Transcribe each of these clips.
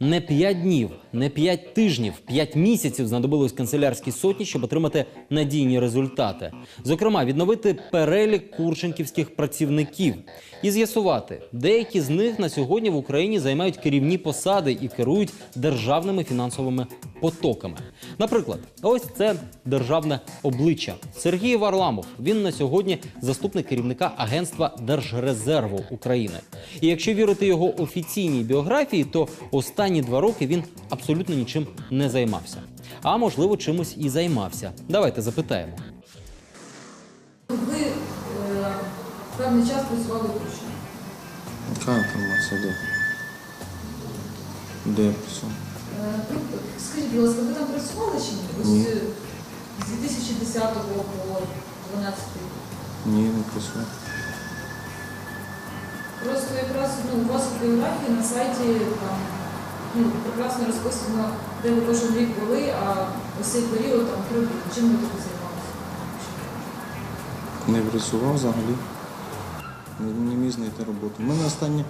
Не п'ять днів, не п'ять тижнів, п'ять місяців знадобилось канцелярській сотні, щоб отримати надійні результати. Зокрема, відновити перелік курченківських працівників і з'ясувати, деякі з них на сьогодні в Україні займають керівні посади і керують державними фінансовими потоками. Наприклад, ось це державне обличчя Сергій Варламов. Він на сьогодні заступник керівника агентства Держрезерву України. І якщо вірити його офіційній біографії, то останні два роки він абсолютно нічим не займався. А можливо, чимось і займався. Давайте запитаємо. Ви е, певний час працювали у Польщі. Яка інформація де? Де я працював? Е, ви- Скажіть, будь ласка, ви там працювали чи ні? Ось Ні. е, з 2010 по 2012 рік. Ні, не працював. Просто якраз ну, у вас в біографії на сайті ну, прекрасно розписано, де ви кожен рік були, а ось цей період там три. Чим ви тут займалися? Не працював взагалі. Не, не міг знайти роботу. У мене останнє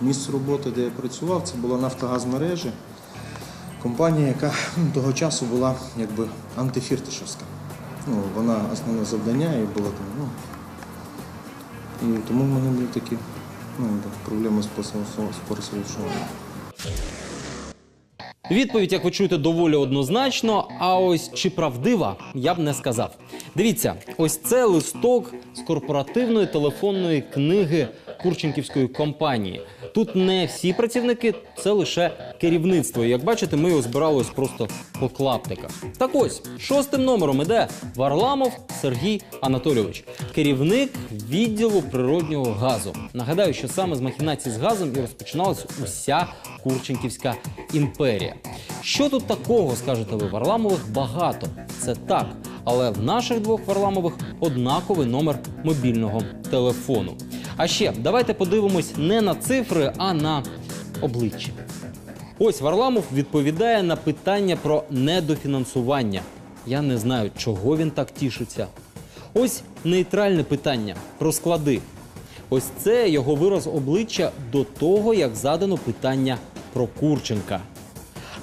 місце роботи, де я працював, це була Нафтогазмережі. Компанія, яка ну, того часу була якби антифіртишевська. Ну, вона основне завдання і було там. Ну, і тому в мене були такі ну, проблеми з пересовуванням. Відповідь, як ви чуєте, доволі однозначно. А ось чи правдива, я б не сказав. Дивіться, ось це листок з корпоративної телефонної книги Курченківської компанії. Тут не всі працівники, це лише керівництво. Як бачите, ми його збирали ось просто по клаптиках. Так ось шостим номером іде Варламов Сергій Анатолійович, керівник відділу природнього газу. Нагадаю, що саме з махінацій з газом і розпочиналась уся Курченківська імперія. Що тут такого, скажете ви, Варламових багато. Це так. Але в наших двох Варламових однаковий номер мобільного телефону. А ще давайте подивимось не на цифри, а на обличчя. Ось Варламов відповідає на питання про недофінансування. Я не знаю, чого він так тішиться. Ось нейтральне питання про склади. Ось це його вираз обличчя до того, як задано питання про Курченка.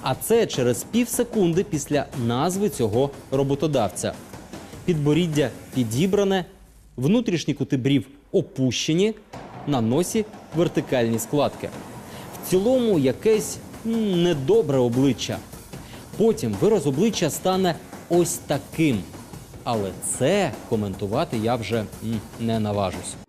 А це через пів секунди після назви цього роботодавця. Підборіддя підібране, внутрішні кути брів опущені, на носі вертикальні складки. В цілому якесь недобре обличчя. Потім вираз обличчя стане ось таким. Але це коментувати я вже не наважусь.